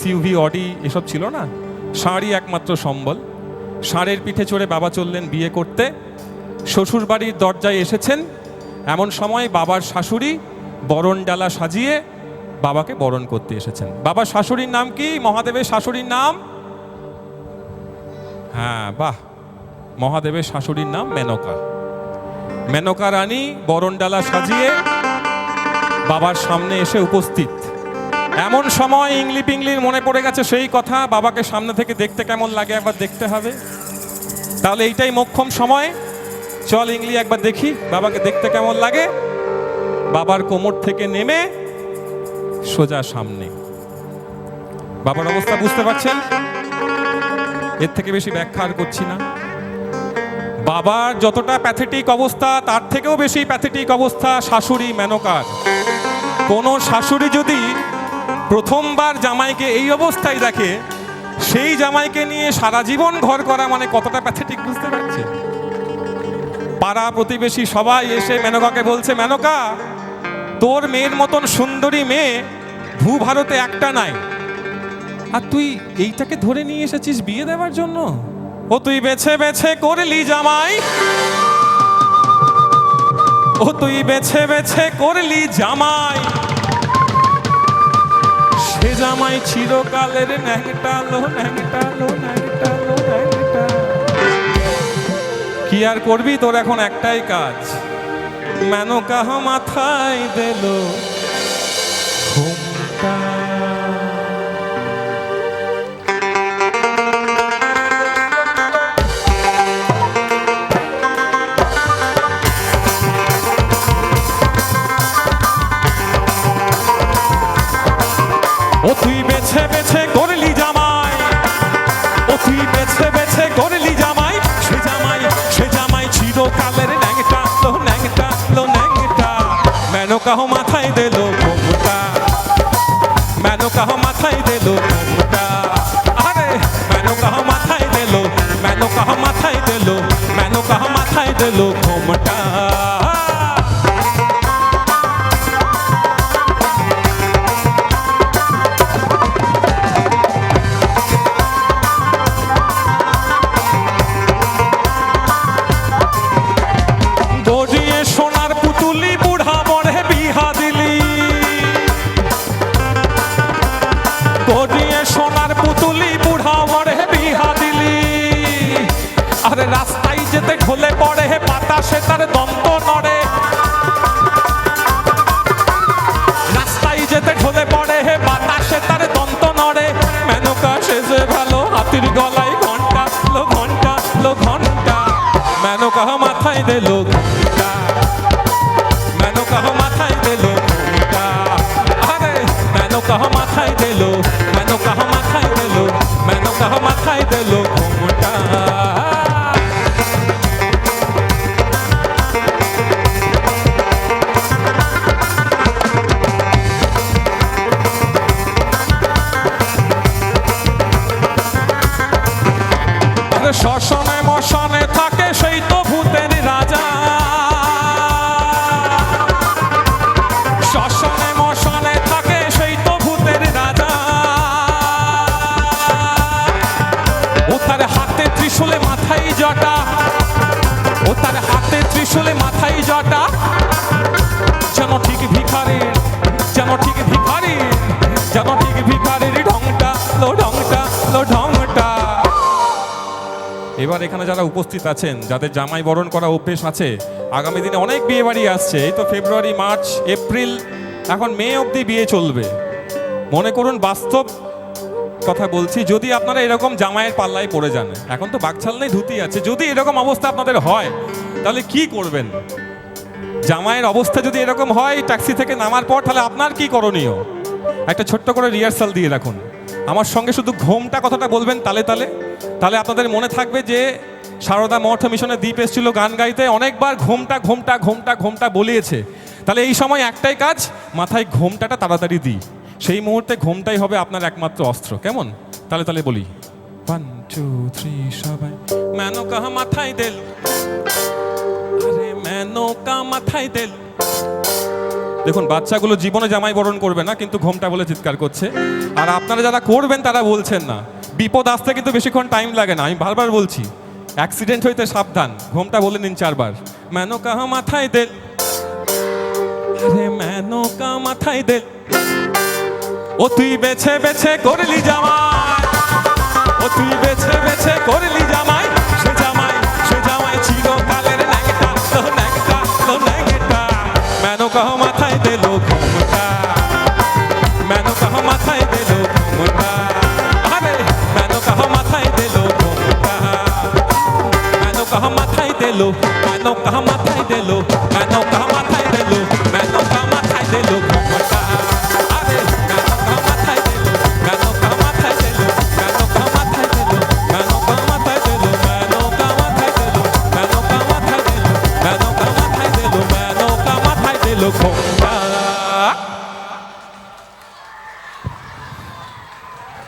XUV Audi এসব ছিল না? ষাঁড়ই একমাত্র সম্বল। ষাঁড়ের পিঠে চড়ে বাবা চললেন বিয়ে করতে। শ্বশুর বাড়ির দরজায় এসেছেন। এমন সময় বাবার শাশুড়ি বরণ ডালা সাজিয়ে বাবাকে বরণ করতে এসেছেন। বাবার শাশুড়ির নাম কি? মহাদেবের শাশুড়ির নাম? হ্যাঁ বাহ। মহাদেবের শাশুড়ির নাম মেনকা। মেনকা রানী বরণডালা সাজিয়ে বাবার সামনে এসে উপস্থিত। এমন সময় ইংলি পিংলির মনে পড়ে গেছে সেই কথা, বাবাকে সামনে থেকে দেখতে কেমন লাগে একবার দেখতে হবে। তাহলে এইটাই মোক্ষম সময়। চল ইংলি একবার দেখি, বাবাকে দেখতে কেমন লাগে। বাবার কোমর থেকে নেমে সোজা সামনে। বাবার অবস্থা বুঝতে পারছেন? এর থেকে বেশি ব্যাখ্যা আর করছি না। বাবার যতটা প্যাথেটিক অবস্থা, তার থেকেও বেশি প্যাথেটিক অবস্থা শাশুড়ি মেনকার। কোনো শাশুড়ি যদি প্রথমবার জামাইকে এই অবস্থায় দেখে, সেই জামাইকে নিয়ে সারা জীবন ঘর করা মানে কতটা প্যাথেটিক বুঝতে পারছে পাড়া প্রতিবেশী সবাই এসে মেনকাকে বলছে, মেনকা, তোর মেয়ের মতন সুন্দরী মেয়ে ভূ ভারতে একটা নাই। আর তুই এইটাকে ধরে নিয়ে এসেছিস বিয়ে দেওয়ার জন্য? ও তুই বেছে বেছে করলি জামাই। ও তুই বেছে বেছে করলি জামাই। সে জামাই চিরকালের ন্যাংটালো ন্যাংটালো ন্যাংটালো, ন্যাংটা। কি আর করবি তোর এখন একটাই কাজ? মেনকাহ মাথায় দিল। ঘুমটা মেনকাহ মাথায় দিল ঘুমটা মেনকাহ মাথায় দিল ঘুমটা আরে মেনকাহ মাথায় দিল মেনকাহ মাথায় দিল মেনকাহ মাথায় দিল রাস্তায় যেতে ঢলে পড়ে হে পাতা সে তার দন্ত নড়ে। মশানে থাকে সেই তো ভূতের রাজা। থাকে সেই তো ভূতের রাজা। ও তার হাতে ত্রিশূলে মাথায় জটা। ও তার হাতে ত্রিশূলে মাথায় জটা। যেন ঠিক ভিখারির, যেন ঠিক ভিখারির, যেন ঠিক এবার এখানে যারা উপস্থিত আছেন, যাদের জামাই বরণ করা অভ্যেস আছে, আগামী দিনে অনেক বিয়ে বাড়ি আসছে। এই তো ফেব্রুয়ারি, মার্চ, এপ্রিল, এখন মে অবধি বিয়ে চলবে। মনে করুন বাস্তব কথা বলছি, যদি আপনারা এরকম জামাইয়ের পাল্লায় পড়ে যান, এখন তো বাকছাল নেই, ধুতি আছে, যদি এরকম অবস্থা আপনাদের হয়, তাহলে কি করবেন? জামাইয়ের অবস্থা যদি এরকম হয়, ট্যাক্সি থেকে নামার পর, তাহলে আপনার কি করণীয়? একটা ছোট্ট করে রিহার্সাল দিয়ে রাখুন। আমার সঙ্গে শুধু ঘোমটা কথাটা বলবেন তালে তালে। তাহলে আপনাদের মনে থাকবে যে সারদা মঠ মিশনে দ্বীপ এসেছিল গান গাইতে, অনেকবার ঘোমটা ঘোমটা ঘোমটা ঘোমটা বলিয়েছে। তাহলে এই সময় একটাই কাজ, মাথায় ঘোমটাটা তাড়াতাড়ি দিই। সেই মুহূর্তে ঘোমটাই হবে আপনার একমাত্র অস্ত্র, কেমন? তালে তালে বলি। ওয়ান টু থ্রি সবাই, মেনকা মাথায় দিল আরে, মেনকা মাথায় দিল দেখুন, বাচ্চাগুলো জীবনে জামাই বরণ করবে না, কিন্তু ঘোমটা বলে চিৎকার করছে। আর আপনারা যারা করবেন, তারা বলছেন না। বিপদ আসতে কিন্তু বেশিক্ষণ টাইম লাগে না, আমি বারবার বলছি। অ্যাক্সিডেন্ট হইতে সাবধান, ঘোমটা বলে নিন চারবার। মেনকা মাথায় দে আরে মেনকা মাথায় দে ও তুই বেছে বেছে করলি জামাই no know.